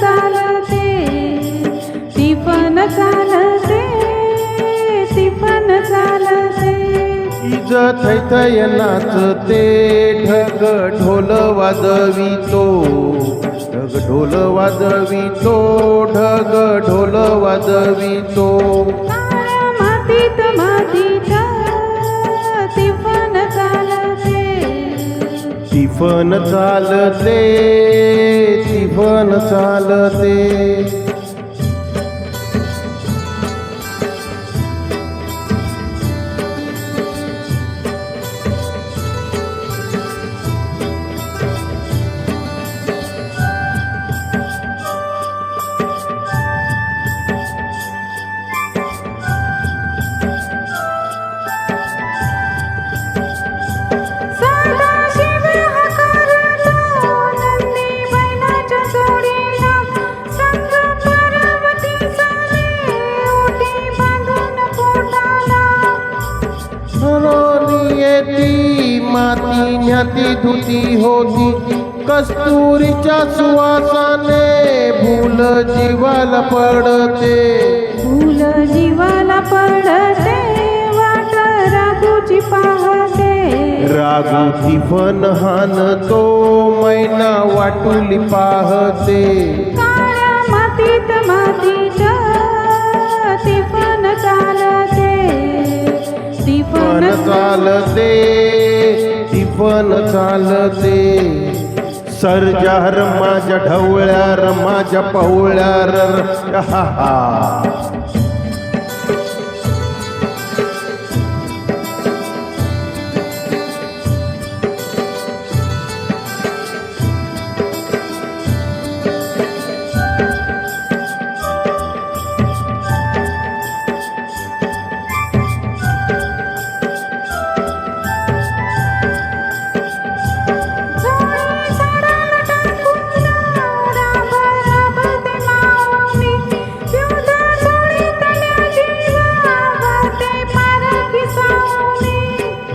चालते टिफन चालते टिफन चालते. इज थैथय नाचते ढग ढोल वाजवितो ढग ढोल वाजवितो ढग ढोल वाजवितो. टिफन चालते टिफन चालते. माती न्याती धुती होती. कस्तुरीच्या सुवासाने भूल जीवाला पडते. फुल जीवाला पडते वाट राघूची पाहते. रागू टिफन हानतो मैना वाटुली पाहते. मातीत मातीत टिफन चालते. पण चालते पण चालते. सर्जा हर ढवळ्या ढवळ्यार पवळ्या र हा हा.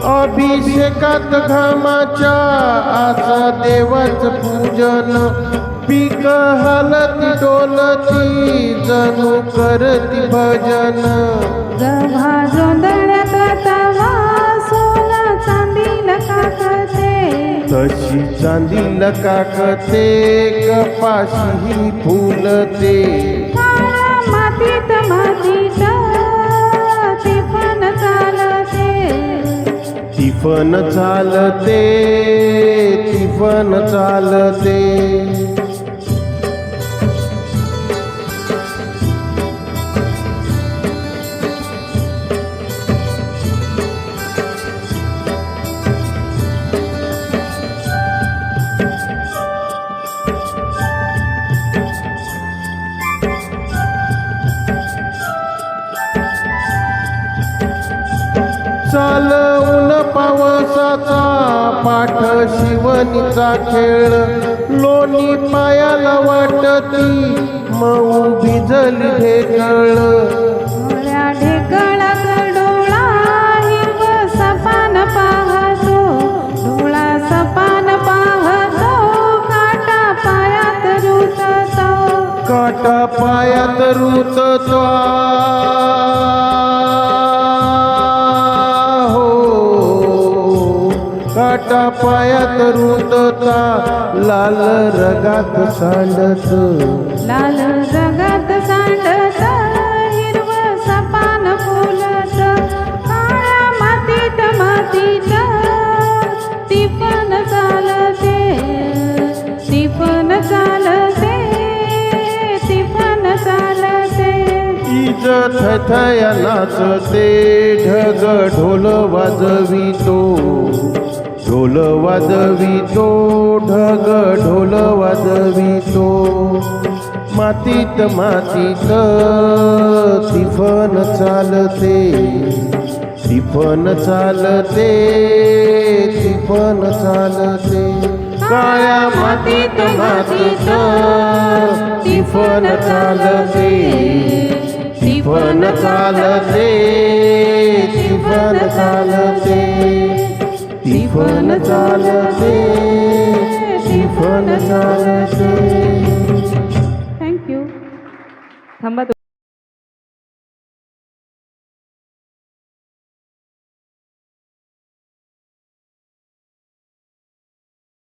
अभिषेकात घामाच्या आसा देवाच पूजन. पीक हलती डोलती जणू करती भजन. गव्हा जोंधळ्यात तवा सोनं चांदीला काकते तशी चांदीला काकते कपाशी फुलते. मातीत मातीत पण चालते टिफन चालते. चालवून पावसाचा पाठ शिवनीचा खेळ. लोणी पायाला वाटती मऊ भिजली ढेकळ. मोळ्या ढेकळात डोळा काटा पायात रुतता लाल रगात सांडत. लाल रगात सांडत हिरव सपान फुलत काळ्या मातीत मातीत. टिफन चालते टिफन चालते टिफन चालते. इज थथया नाचते ढग ढोल वाजवितो. ढोल वाजवितो ढग ढोल वाजवितो. मातीत मातीत तिफन चालते तिफन चालते तिफन चालते. काळ्या मातीत मातीत तिफन चालते तिफन चालते तिफन चालते. शिफन चालते शिफन चालते. थँक्यू थांबा